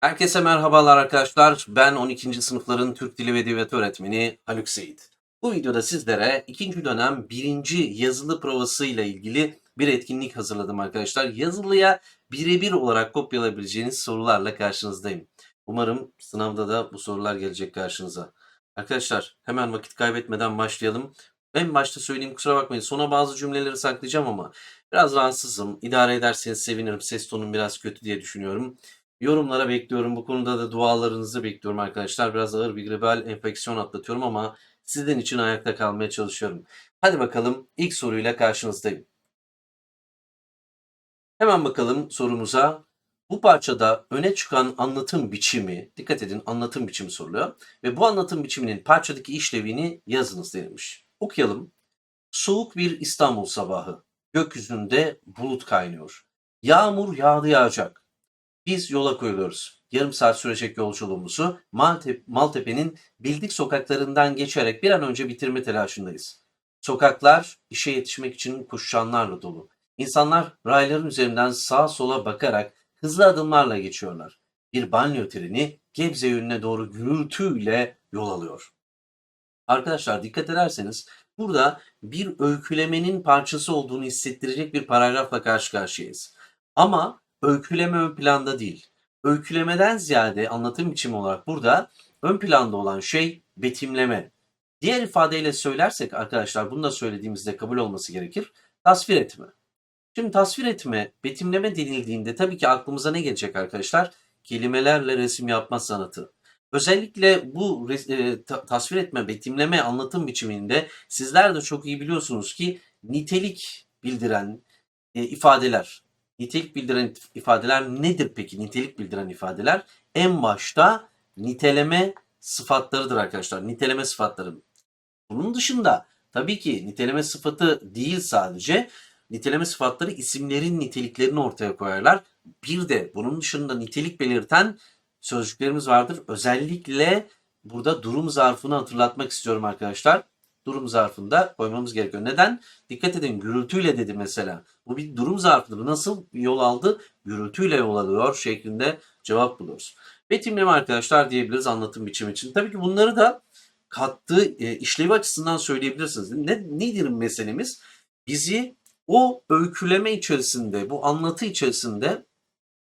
Herkese merhabalar arkadaşlar. Ben 12. sınıfların Türk Dili ve Edebiyatı öğretmeni Haluk Seyit. Bu videoda sizlere ikinci dönem birinci yazılı provası ile ilgili bir etkinlik hazırladım arkadaşlar. Yazılıya birebir olarak kopyalayabileceğiniz sorularla karşınızdayım. Umarım sınavda da bu sorular gelecek karşınıza. Arkadaşlar hemen vakit kaybetmeden başlayalım. En başta söyleyeyim kusura bakmayın. Sona bazı cümleleri saklayacağım ama biraz rahatsızım. İdare ederseniz sevinirim. Ses tonum biraz kötü diye düşünüyorum. Yorumlara bekliyorum. Bu konuda da dualarınızı bekliyorum arkadaşlar. Biraz ağır bir gribal enfeksiyon atlatıyorum ama sizden için ayakta kalmaya çalışıyorum. Hadi bakalım ilk soruyla karşınızdayım. Hemen bakalım sorumuza. Bu parçada öne çıkan anlatım biçimi, dikkat edin anlatım biçimi soruluyor. Ve bu anlatım biçiminin parçadaki işlevini yazınız denilmiş. Okuyalım. Soğuk bir İstanbul sabahı. Gökyüzünde bulut kaynıyor. Yağmur yağdı yağacak. Biz yola koyuluyoruz. Yarım saat sürecek yolculuğumuzu Malte- Maltepe'nin bildik sokaklarından geçerek bir an önce bitirme telaşındayız. Sokaklar işe yetişmek için koşanlarla dolu. İnsanlar rayların üzerinden sağa sola bakarak hızlı adımlarla geçiyorlar. Bir banyo treni Gebze yönüne doğru gürültüyle yol alıyor. Arkadaşlar dikkat ederseniz burada bir öykülemenin parçası olduğunu hissettirecek bir paragrafla karşı karşıyayız. Ama öyküleme ön planda değil. Öykülemeden ziyade anlatım biçimi olarak burada ön planda olan şey betimleme. Diğer ifadeyle söylersek arkadaşlar bunu da söylediğimizde kabul olması gerekir. Tasvir etme. Şimdi tasvir etme, betimleme denildiğinde tabii ki aklımıza ne gelecek arkadaşlar? Kelimelerle resim yapma sanatı. Özellikle bu e, ta- tasvir etme, betimleme, anlatım biçiminde sizler de çok iyi biliyorsunuz ki nitelik bildiren e, ifadeler, nitelik bildiren ifadeler nedir peki? Nitelik bildiren ifadeler en başta niteleme sıfatlarıdır arkadaşlar. Niteleme sıfatları. Bunun dışında tabii ki niteleme sıfatı değil sadece niteleme sıfatları isimlerin niteliklerini ortaya koyarlar. Bir de bunun dışında nitelik belirten sözcüklerimiz vardır. Özellikle burada durum zarfını hatırlatmak istiyorum arkadaşlar. Durum zarfında koymamız gerekiyor. Neden? Dikkat edin gürültüyle dedi mesela. Bu bir durum zarfıdır. Nasıl yol aldı? Gürültüyle yol alıyor şeklinde cevap buluyoruz. Betimleme arkadaşlar diyebiliriz anlatım biçimi için. Tabii ki bunları da kattığı e, işlevi açısından söyleyebilirsiniz. Ne, nedir meselemiz? Bizi o öyküleme içerisinde, bu anlatı içerisinde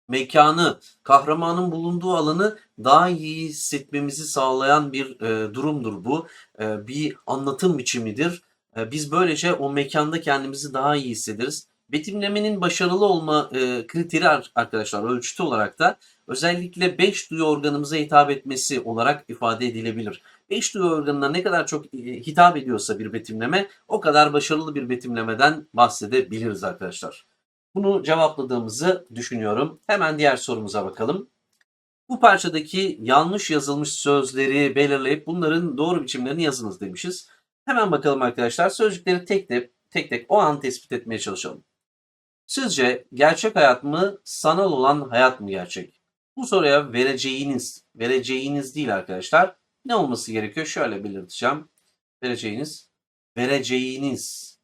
mekanı, kahramanın bulunduğu alanı daha iyi hissetmemizi sağlayan bir e, durumdur bu. E, bir anlatım biçimidir. E, biz böylece o mekanda kendimizi daha iyi hissederiz. Betimlemenin başarılı olma e, kriteri ar- arkadaşlar ölçütü olarak da özellikle 5 duyu organımıza hitap etmesi olarak ifade edilebilir. 5 duyu organına ne kadar çok e, hitap ediyorsa bir betimleme o kadar başarılı bir betimlemeden bahsedebiliriz arkadaşlar. Bunu cevapladığımızı düşünüyorum. Hemen diğer sorumuza bakalım. Bu parçadaki yanlış yazılmış sözleri belirleyip bunların doğru biçimlerini yazınız demişiz. Hemen bakalım arkadaşlar. Sözcükleri tek tek tek tek o an tespit etmeye çalışalım. Sizce gerçek hayat mı, sanal olan hayat mı gerçek? Bu soruya vereceğiniz, vereceğiniz değil arkadaşlar. Ne olması gerekiyor? Şöyle belirteceğim. Vereceğiniz, vereceğiniz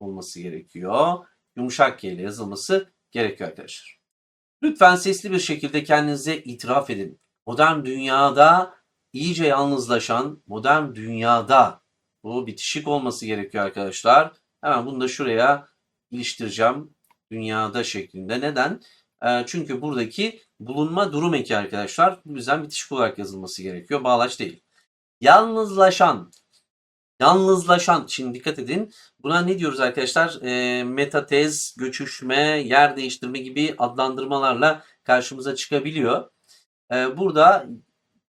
olması gerekiyor yumuşak G ile yazılması gerekiyor arkadaşlar. Lütfen sesli bir şekilde kendinize itiraf edin. Modern dünyada iyice yalnızlaşan, modern dünyada bu bitişik olması gerekiyor arkadaşlar. Hemen bunu da şuraya iliştireceğim. Dünyada şeklinde. Neden? Ee, çünkü buradaki bulunma durum eki arkadaşlar. Bu yüzden bitişik olarak yazılması gerekiyor. Bağlaç değil. Yalnızlaşan, Yalnızlaşan, şimdi dikkat edin. Buna ne diyoruz arkadaşlar? E, metatez, göçüşme, yer değiştirme gibi adlandırmalarla karşımıza çıkabiliyor. E, burada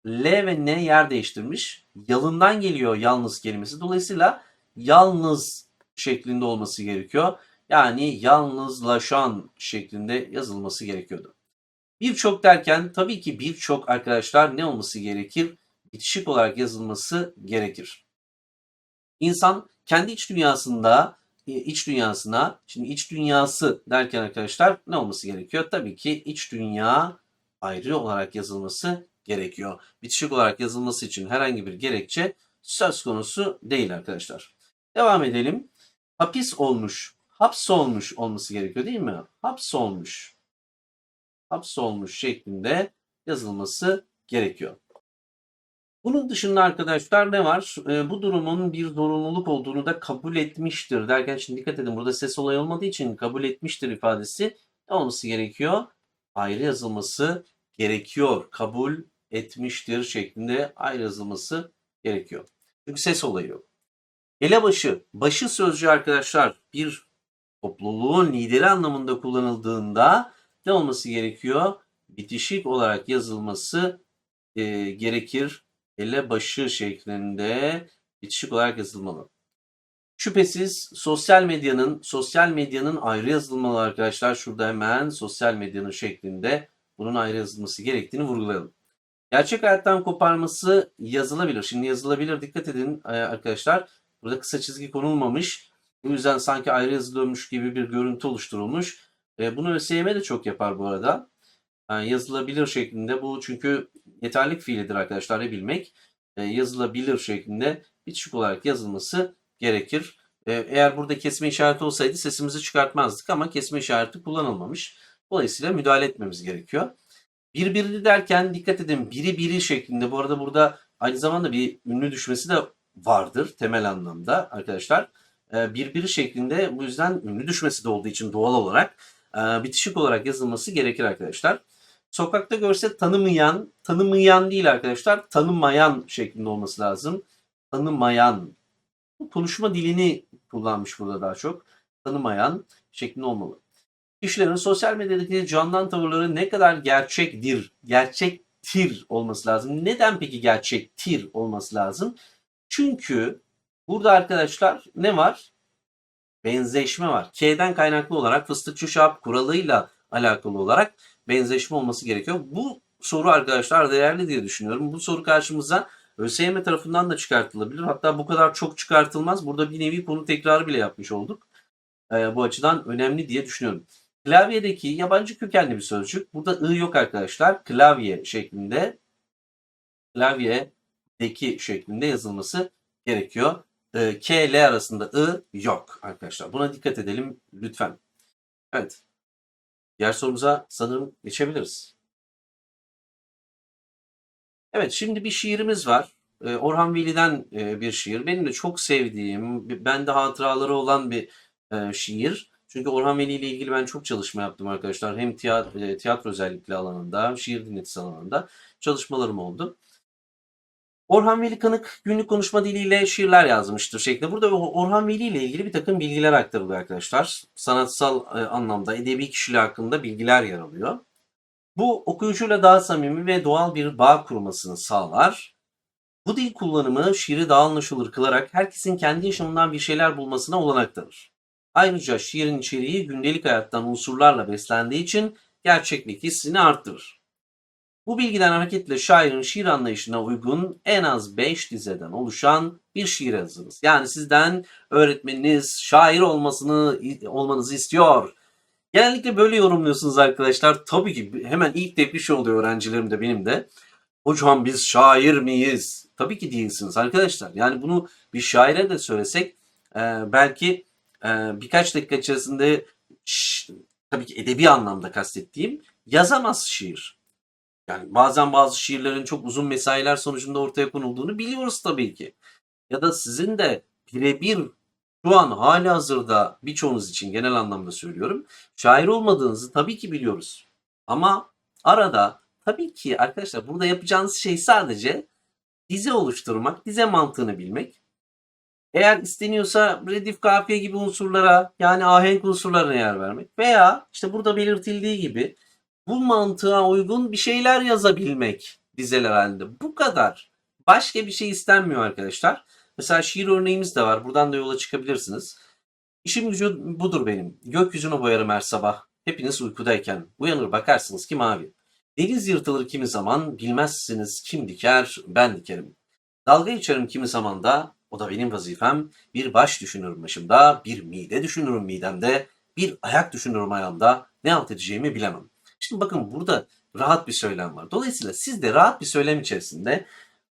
L ve N yer değiştirmiş. Yalından geliyor yalnız kelimesi. Dolayısıyla yalnız şeklinde olması gerekiyor. Yani yalnızlaşan şeklinde yazılması gerekiyordu. Birçok derken tabii ki birçok arkadaşlar ne olması gerekir? Bitişik olarak yazılması gerekir. İnsan kendi iç dünyasında e, iç dünyasına şimdi iç dünyası derken arkadaşlar ne olması gerekiyor? Tabii ki iç dünya ayrı olarak yazılması gerekiyor. Bitişik olarak yazılması için herhangi bir gerekçe söz konusu değil arkadaşlar. Devam edelim. Hapis olmuş, hapsolmuş olması gerekiyor değil mi? Hapsolmuş. Hapsolmuş şeklinde yazılması gerekiyor. Bunun dışında arkadaşlar ne var? Ee, bu durumun bir zorunluluk olduğunu da kabul etmiştir derken şimdi dikkat edin burada ses olayı olmadığı için kabul etmiştir ifadesi ne olması gerekiyor? Ayrı yazılması gerekiyor. Kabul etmiştir şeklinde ayrı yazılması gerekiyor. Çünkü ses olayı yok. Elebaşı, başı sözcüğü arkadaşlar bir topluluğun lideri anlamında kullanıldığında ne olması gerekiyor? Bitişik olarak yazılması e, gerekir. Elebaşı şeklinde bitişik olarak yazılmalı. Şüphesiz sosyal medyanın sosyal medyanın ayrı yazılmalı arkadaşlar. Şurada hemen sosyal medyanın şeklinde bunun ayrı yazılması gerektiğini vurgulayalım. Gerçek hayattan koparması yazılabilir. Şimdi yazılabilir dikkat edin e, arkadaşlar. Burada kısa çizgi konulmamış. Bu yüzden sanki ayrı yazılıyormuş gibi bir görüntü oluşturulmuş. E, bunu ÖSYM de çok yapar bu arada. Yani yazılabilir şeklinde bu çünkü yeterlik fiilidir arkadaşlar ne bilmek. E, yazılabilir şeklinde bitişik olarak yazılması gerekir. E, eğer burada kesme işareti olsaydı sesimizi çıkartmazdık ama kesme işareti kullanılmamış. Dolayısıyla müdahale etmemiz gerekiyor. Birbiri derken dikkat edin biri biri şeklinde. Bu arada burada aynı zamanda bir ünlü düşmesi de vardır temel anlamda arkadaşlar. E, birbiri şeklinde bu yüzden ünlü düşmesi de olduğu için doğal olarak e, bitişik olarak yazılması gerekir arkadaşlar. Sokakta görse tanımayan, tanımayan değil arkadaşlar, tanımayan şeklinde olması lazım. Tanımayan. Konuşma dilini kullanmış burada daha çok. Tanımayan şeklinde olmalı. Kişilerin sosyal medyadaki candan tavırları ne kadar gerçektir, gerçektir olması lazım. Neden peki gerçektir olması lazım? Çünkü burada arkadaşlar ne var? Benzeşme var. K'den kaynaklı olarak fıstıkçı şap kuralıyla alakalı olarak benzeşme olması gerekiyor. Bu soru arkadaşlar değerli diye düşünüyorum. Bu soru karşımıza ÖSYM tarafından da çıkartılabilir. Hatta bu kadar çok çıkartılmaz. Burada bir nevi konu tekrarı bile yapmış olduk. Ee, bu açıdan önemli diye düşünüyorum. Klavyedeki yabancı kökenli bir sözcük. Burada ı yok arkadaşlar. Klavye şeklinde klavyedeki şeklinde yazılması gerekiyor. Ee, K L arasında ı yok arkadaşlar. Buna dikkat edelim lütfen. Evet. Diğer sorumuza sanırım geçebiliriz. Evet şimdi bir şiirimiz var. Ee, Orhan Veli'den e, bir şiir. Benim de çok sevdiğim, bende hatıraları olan bir e, şiir. Çünkü Orhan Veli ile ilgili ben çok çalışma yaptım arkadaşlar. Hem tiyatro, tiyatro özellikle alanında, şiir dinletisi alanında çalışmalarım oldu. Orhan Veli Kanık günlük konuşma diliyle şiirler yazmıştır şeklinde. Burada Orhan Veli ile ilgili bir takım bilgiler aktarılıyor arkadaşlar. Sanatsal e, anlamda edebi kişiliği hakkında bilgiler yer alıyor. Bu okuyucuyla daha samimi ve doğal bir bağ kurmasını sağlar. Bu dil kullanımı şiiri daha anlaşılır kılarak herkesin kendi yaşamından bir şeyler bulmasına olanak tanır. Ayrıca şiirin içeriği gündelik hayattan unsurlarla beslendiği için gerçeklik hissini arttırır. Bu bilgiden hareketle şairin şiir anlayışına uygun en az 5 dizeden oluşan bir şiir yazınız. Yani sizden öğretmeniniz şair olmasını olmanızı istiyor. Genellikle böyle yorumluyorsunuz arkadaşlar. Tabii ki hemen ilk tepki şu oluyor öğrencilerim de benim de. Hocam biz şair miyiz? Tabii ki değilsiniz arkadaşlar. Yani bunu bir şaire de söylesek e, belki e, birkaç dakika içerisinde tabii ki edebi anlamda kastettiğim yazamaz şiir. Yani bazen bazı şiirlerin çok uzun mesailer sonucunda ortaya konulduğunu biliyoruz tabii ki. Ya da sizin de birebir şu an hali hazırda birçoğunuz için genel anlamda söylüyorum. Şair olmadığınızı tabii ki biliyoruz. Ama arada tabii ki arkadaşlar burada yapacağınız şey sadece dize oluşturmak, dize mantığını bilmek. Eğer isteniyorsa redif kafiye gibi unsurlara yani ahenk unsurlarına yer vermek veya işte burada belirtildiği gibi bu mantığa uygun bir şeyler yazabilmek dizeler halinde. Bu kadar. Başka bir şey istenmiyor arkadaşlar. Mesela şiir örneğimiz de var. Buradan da yola çıkabilirsiniz. İşim gücü budur benim. Gökyüzünü boyarım her sabah. Hepiniz uykudayken. Uyanır bakarsınız ki mavi. Deniz yırtılır kimi zaman. Bilmezsiniz kim diker ben dikerim. Dalga içerim kimi zaman da. O da benim vazifem. Bir baş düşünürüm başımda. Bir mide düşünürüm midemde. Bir ayak düşünürüm ayağımda. Ne halt edeceğimi bilemem. Şimdi bakın burada rahat bir söylem var. Dolayısıyla siz de rahat bir söylem içerisinde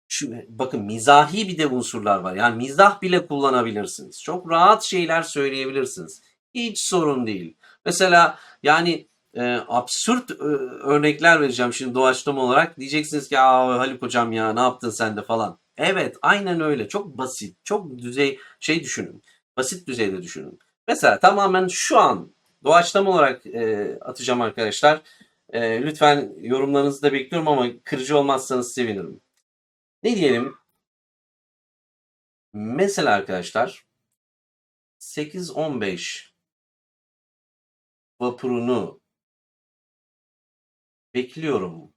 şu, bakın mizahi bir de unsurlar var. Yani mizah bile kullanabilirsiniz. Çok rahat şeyler söyleyebilirsiniz. Hiç sorun değil. Mesela yani e, absürt e, örnekler vereceğim şimdi doğaçlama olarak. Diyeceksiniz ki Aa, Haluk hocam ya ne yaptın sen de falan. Evet aynen öyle. Çok basit. Çok düzey şey düşünün. Basit düzeyde düşünün. Mesela tamamen şu an doğaçlama olarak e, atacağım arkadaşlar. E, lütfen yorumlarınızı da bekliyorum ama kırıcı olmazsanız sevinirim. Ne diyelim? Mesela arkadaşlar 8-15 vapurunu bekliyorum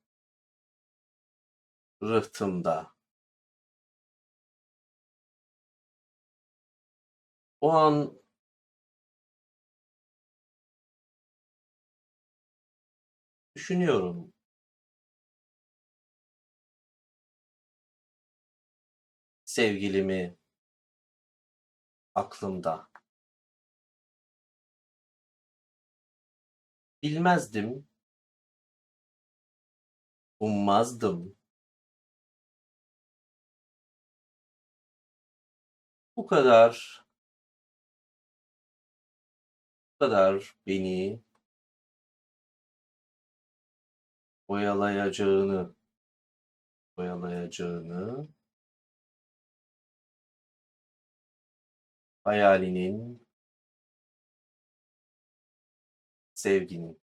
rıhtımda. O an düşünüyorum. Sevgilimi aklımda. Bilmezdim, ummazdım. Bu kadar, bu kadar beni oyalayacağını, oyalayacağını hayalinin, sevginin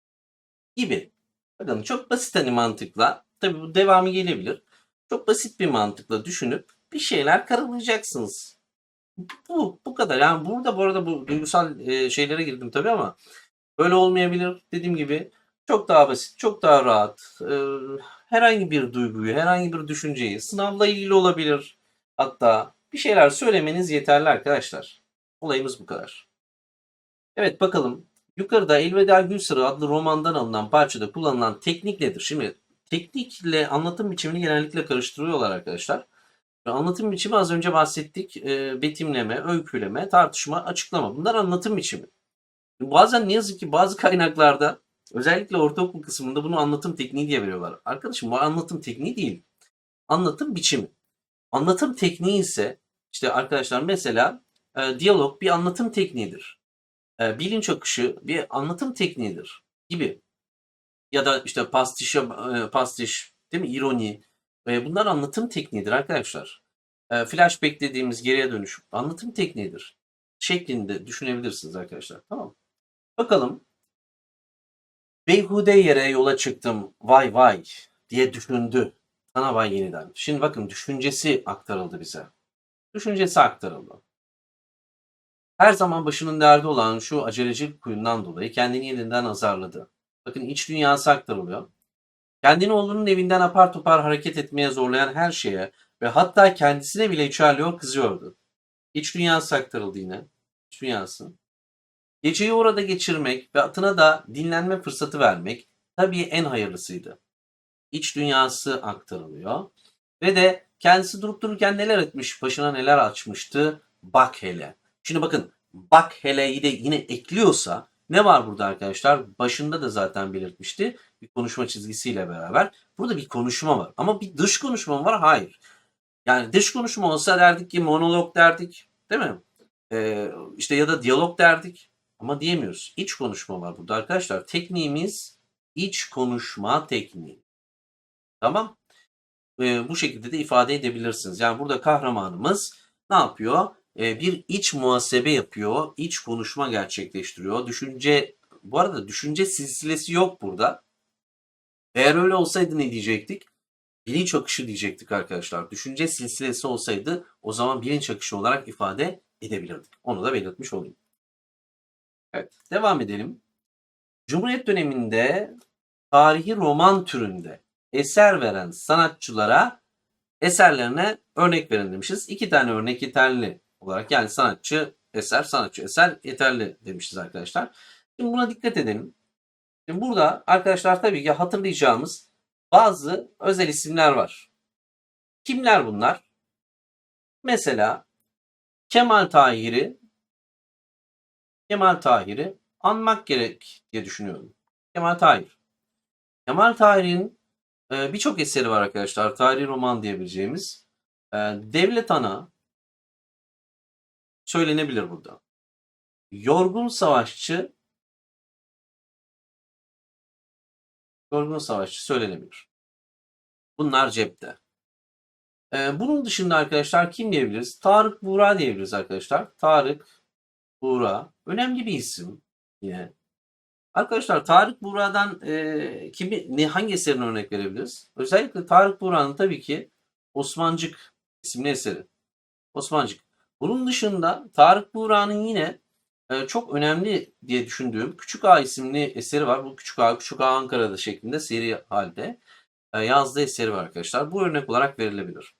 gibi. Bakın çok basit hani mantıkla, tabii bu devamı gelebilir. Çok basit bir mantıkla düşünüp bir şeyler karalayacaksınız. Bu, bu kadar. Yani burada bu arada bu duygusal e, şeylere girdim tabii ama böyle olmayabilir. Dediğim gibi çok daha basit, çok daha rahat. E, herhangi bir duyguyu, herhangi bir düşünceyi, sınavla ilgili olabilir. Hatta bir şeyler söylemeniz yeterli arkadaşlar. Olayımız bu kadar. Evet bakalım. Yukarıda Elveda Gülsarı adlı romandan alınan parçada kullanılan teknik nedir? Şimdi teknikle anlatım biçimini genellikle karıştırıyorlar arkadaşlar. Anlatım biçimi az önce bahsettik. E, betimleme, öyküleme, tartışma, açıklama. Bunlar anlatım biçimi. Bazen ne yazık ki bazı kaynaklarda özellikle ortaokul kısmında bunu anlatım tekniği diye veriyorlar. Arkadaşım bu anlatım tekniği değil. Anlatım biçimi. Anlatım tekniği ise işte arkadaşlar mesela e, diyalog bir anlatım tekniğidir. E, bilinç akışı bir anlatım tekniğidir gibi. Ya da işte pastiş, e, pastiş değil mi? İroni. E, bunlar anlatım tekniğidir arkadaşlar. E, flashback dediğimiz geriye dönüş anlatım tekniğidir. Şeklinde düşünebilirsiniz arkadaşlar. Tamam Bakalım. Beyhude yere yola çıktım. Vay vay diye düşündü. Tanabay yeniden. Şimdi bakın düşüncesi aktarıldı bize. Düşüncesi aktarıldı. Her zaman başının derdi olan şu acelecilik kuyundan dolayı kendini yeniden azarladı. Bakın iç dünyası aktarılıyor. Kendini oğlunun evinden apar topar hareket etmeye zorlayan her şeye ve hatta kendisine bile içerliyor kızıyordu. İç dünyası aktarıldı yine. İç dünyası. Geceyi orada geçirmek ve atına da dinlenme fırsatı vermek tabii en hayırlısıydı. İç dünyası aktarılıyor. Ve de kendisi durup dururken neler etmiş, başına neler açmıştı bak hele. Şimdi bakın bak hele'yi de yine ekliyorsa ne var burada arkadaşlar? Başında da zaten belirtmişti. Bir konuşma çizgisiyle beraber. Burada bir konuşma var. Ama bir dış konuşma var? Hayır. Yani dış konuşma olsa derdik ki monolog derdik. Değil mi? Ee, işte ya da diyalog derdik. Ama diyemiyoruz. İç konuşma var burada arkadaşlar. Tekniğimiz iç konuşma tekniği. Tamam. Ee, bu şekilde de ifade edebilirsiniz. Yani burada kahramanımız ne yapıyor? Ee, bir iç muhasebe yapıyor. iç konuşma gerçekleştiriyor. Düşünce bu arada düşünce silsilesi yok burada. Eğer öyle olsaydı ne diyecektik? Bilinç akışı diyecektik arkadaşlar. Düşünce silsilesi olsaydı o zaman bilinç akışı olarak ifade edebilirdik. Onu da belirtmiş olayım. Evet, devam edelim. Cumhuriyet döneminde tarihi roman türünde eser veren sanatçılara eserlerine örnek verin demişiz. İki tane örnek yeterli olarak yani sanatçı eser, sanatçı eser yeterli demişiz arkadaşlar. Şimdi buna dikkat edelim. Şimdi burada arkadaşlar tabii ki hatırlayacağımız bazı özel isimler var. Kimler bunlar? Mesela Kemal Tahir'i Kemal Tahir'i anmak gerek diye düşünüyorum. Kemal Tahir. Kemal Tahir'in e, birçok eseri var arkadaşlar. Tarihi roman diyebileceğimiz. E, Devlet Ana söylenebilir burada. Yorgun Savaşçı Yorgun savaşçı söylenebilir. Bunlar cepte. Ee, bunun dışında arkadaşlar kim diyebiliriz? Tarık Buğra diyebiliriz arkadaşlar. Tarık Buğra. Önemli bir isim yine. Arkadaşlar Tarık Buğra'dan e, kimi, ne, hangi eserine örnek verebiliriz? Özellikle Tarık Buğra'nın tabii ki Osmancık isimli eseri. Osmancık. Bunun dışında Tarık Buğra'nın yine e, çok önemli diye düşündüğüm Küçük Ağa isimli eseri var. Bu Küçük Ağa, Küçük Ağa Ankara'da şeklinde seri halde e, yazdığı eseri var arkadaşlar. Bu örnek olarak verilebilir.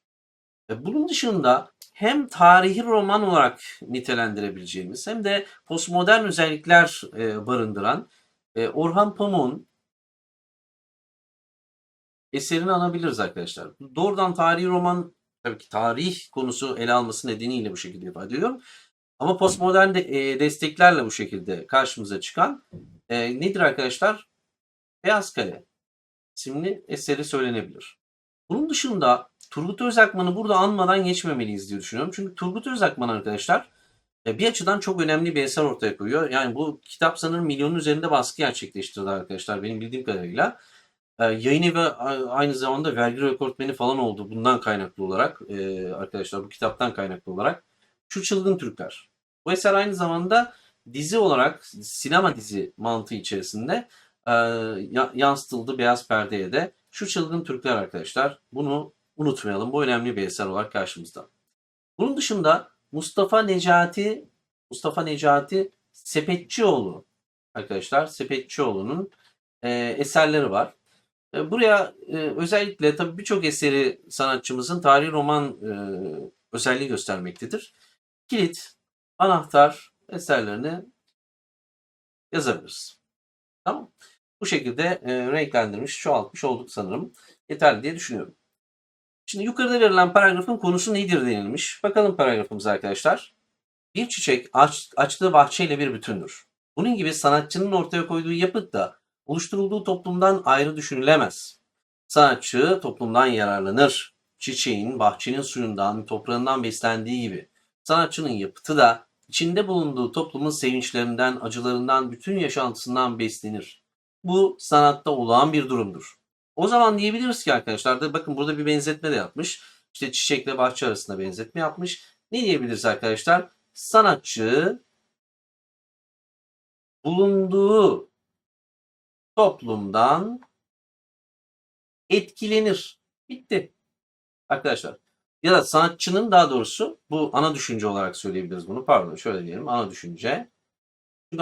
E, bunun dışında hem tarihi roman olarak nitelendirebileceğimiz hem de postmodern özellikler e, barındıran e, Orhan Pamuk'un eserini anabiliriz arkadaşlar. Doğrudan tarihi roman tabii ki tarih konusu ele alması nedeniyle bu şekilde ifade ediyorum. Ama postmodern de, e, desteklerle bu şekilde karşımıza çıkan e, nedir arkadaşlar? Beyaz Kale isimli eseri söylenebilir. Bunun dışında Turgut Özakman'ı burada anmadan geçmemeliyiz diye düşünüyorum. Çünkü Turgut Özakman arkadaşlar e, bir açıdan çok önemli bir eser ortaya koyuyor. Yani bu kitap sanırım milyonun üzerinde baskı gerçekleştirdi arkadaşlar benim bildiğim kadarıyla. E, yayın evi aynı zamanda vergi rekortmeni falan oldu bundan kaynaklı olarak e, arkadaşlar bu kitaptan kaynaklı olarak. Şu Çılgın Türkler. Bu eser aynı zamanda dizi olarak sinema dizi mantığı içerisinde ya- yansıtıldı beyaz perdeye de. Şu Çılgın Türkler arkadaşlar bunu unutmayalım. Bu önemli bir eser olarak karşımızda. Bunun dışında Mustafa Necati Mustafa Necati Sepetçioğlu arkadaşlar Sepetçioğlu'nun e, eserleri var. E, buraya e, özellikle tabii birçok eseri sanatçımızın tarihi roman e, özelliği göstermektedir. Kilit, anahtar eserlerini yazabiliriz. Tamam. Bu şekilde e, renklendirmiş, çoğaltmış olduk sanırım. Yeterli diye düşünüyorum. Şimdi yukarıda verilen paragrafın konusu nedir denilmiş. Bakalım paragrafımıza arkadaşlar. Bir çiçek aç, açtığı bahçeyle bir bütündür. Bunun gibi sanatçının ortaya koyduğu yapıt da oluşturulduğu toplumdan ayrı düşünülemez. Sanatçı toplumdan yararlanır. Çiçeğin bahçenin suyundan, toprağından beslendiği gibi. Sanatçının yapıtı da içinde bulunduğu toplumun sevinçlerinden, acılarından, bütün yaşantısından beslenir. Bu sanatta olağan bir durumdur. O zaman diyebiliriz ki arkadaşlar da bakın burada bir benzetme de yapmış. İşte çiçekle bahçe arasında benzetme yapmış. Ne diyebiliriz arkadaşlar? Sanatçı bulunduğu toplumdan etkilenir. Bitti. Arkadaşlar. Ya da sanatçının daha doğrusu bu ana düşünce olarak söyleyebiliriz bunu. Pardon şöyle diyelim ana düşünce.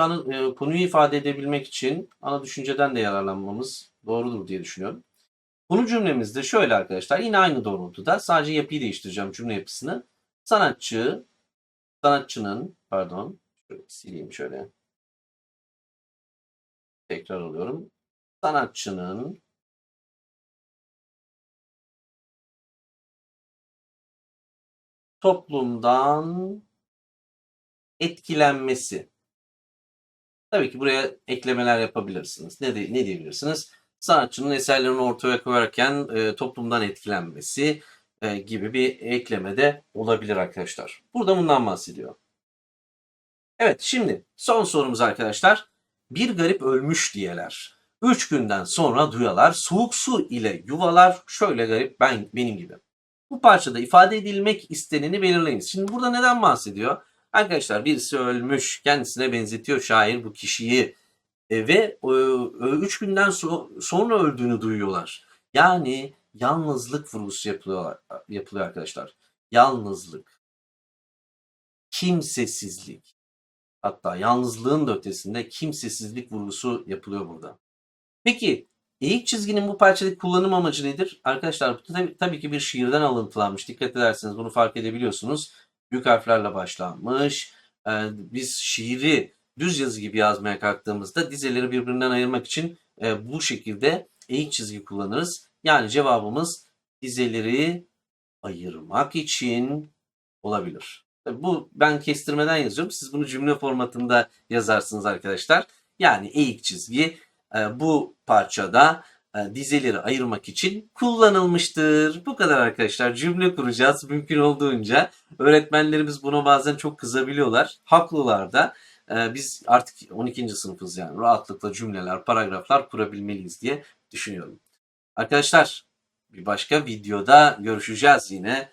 Ana, e, konuyu ifade edebilmek için ana düşünceden de yararlanmamız doğrudur diye düşünüyorum. Bunu cümlemizde şöyle arkadaşlar yine aynı doğrultuda sadece yapıyı değiştireceğim cümle yapısını. Sanatçı, sanatçının pardon şöyle sileyim şöyle. Tekrar alıyorum. Sanatçının toplumdan etkilenmesi. Tabii ki buraya eklemeler yapabilirsiniz. Ne, de, ne diyebilirsiniz? Sanatçının eserlerini ortaya koyarken e, toplumdan etkilenmesi e, gibi bir ekleme de olabilir arkadaşlar. Burada bundan bahsediyor. Evet şimdi son sorumuz arkadaşlar. Bir garip ölmüş diyeler. Üç günden sonra duyalar soğuk su ile yuvalar şöyle garip ben benim gibi. Bu parçada ifade edilmek isteneni belirleyiniz. Şimdi burada neden bahsediyor? Arkadaşlar birisi ölmüş, kendisine benzetiyor şair bu kişiyi E, ve 3 günden so- sonra öldüğünü duyuyorlar. Yani yalnızlık vurgusu yapılıyor, yapılıyor arkadaşlar. Yalnızlık, kimsesizlik, hatta yalnızlığın da ötesinde kimsesizlik vurgusu yapılıyor burada. Peki eğik çizginin bu parçadaki kullanım amacı nedir? Arkadaşlar bu tabii, tabii ki bir şiirden alıntılanmış. Dikkat ederseniz bunu fark edebiliyorsunuz. Büyük harflerle başlanmış. Ee, biz şiiri düz yazı gibi yazmaya kalktığımızda dizeleri birbirinden ayırmak için e, bu şekilde eğik çizgi kullanırız. Yani cevabımız dizeleri ayırmak için olabilir. Bu ben kestirmeden yazıyorum. Siz bunu cümle formatında yazarsınız arkadaşlar. Yani eğik çizgi e, bu parçada e, dizeleri ayırmak için kullanılmıştır. Bu kadar arkadaşlar. Cümle kuracağız mümkün olduğunca. Öğretmenlerimiz buna bazen çok kızabiliyorlar. Haklılar da. E, Biz artık 12. sınıfız yani rahatlıkla cümleler, paragraflar kurabilmeliyiz diye düşünüyorum. Arkadaşlar bir başka videoda görüşeceğiz yine.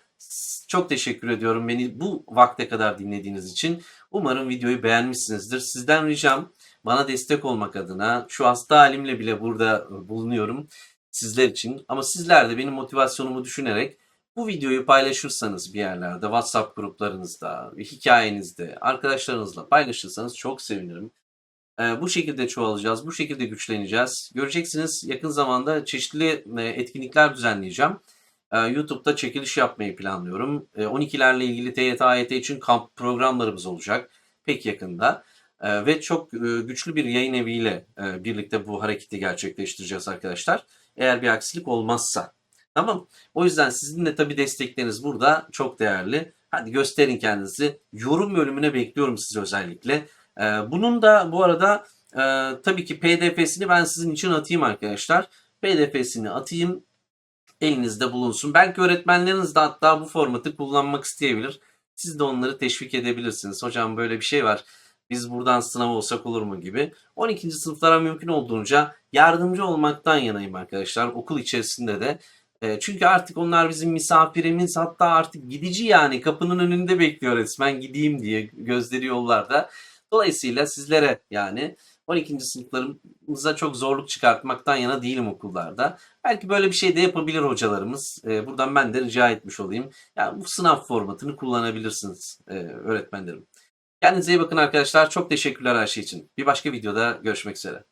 Çok teşekkür ediyorum beni bu vakte kadar dinlediğiniz için. Umarım videoyu beğenmişsinizdir. Sizden ricam bana destek olmak adına şu hasta halimle bile burada e, bulunuyorum sizler için. Ama sizler de benim motivasyonumu düşünerek bu videoyu paylaşırsanız bir yerlerde, WhatsApp gruplarınızda, hikayenizde, arkadaşlarınızla paylaşırsanız çok sevinirim. Ee, bu şekilde çoğalacağız, bu şekilde güçleneceğiz. Göreceksiniz yakın zamanda çeşitli e, etkinlikler düzenleyeceğim. YouTube'da çekiliş yapmayı planlıyorum. Ee, 12'lerle ilgili TYT, AYT için kamp programlarımız olacak pek yakında. Ee, ve çok e, güçlü bir yayın eviyle e, birlikte bu hareketi gerçekleştireceğiz arkadaşlar. Eğer bir aksilik olmazsa. Tamam. O yüzden sizin de tabii destekleriniz burada çok değerli. Hadi gösterin kendinizi. Yorum bölümüne bekliyorum sizi özellikle. Ee, bunun da bu arada e, tabii ki PDF'sini ben sizin için atayım arkadaşlar. PDF'sini atayım. Elinizde bulunsun. Belki öğretmenleriniz de hatta bu formatı kullanmak isteyebilir. Siz de onları teşvik edebilirsiniz. Hocam böyle bir şey var. Biz buradan sınav olsak olur mu gibi. 12. sınıflara mümkün olduğunca yardımcı olmaktan yanayım arkadaşlar. Okul içerisinde de. E, Çünkü artık onlar bizim misafirimiz hatta artık gidici yani kapının önünde bekliyor resmen gideyim diye gözleri yollarda. Dolayısıyla sizlere yani 12. sınıflarımıza çok zorluk çıkartmaktan yana değilim okullarda. Belki böyle bir şey de yapabilir hocalarımız. E, buradan ben de rica etmiş olayım. Yani bu sınav formatını kullanabilirsiniz e, öğretmenlerim. Kendinize iyi bakın arkadaşlar. Çok teşekkürler her şey için. Bir başka videoda görüşmek üzere.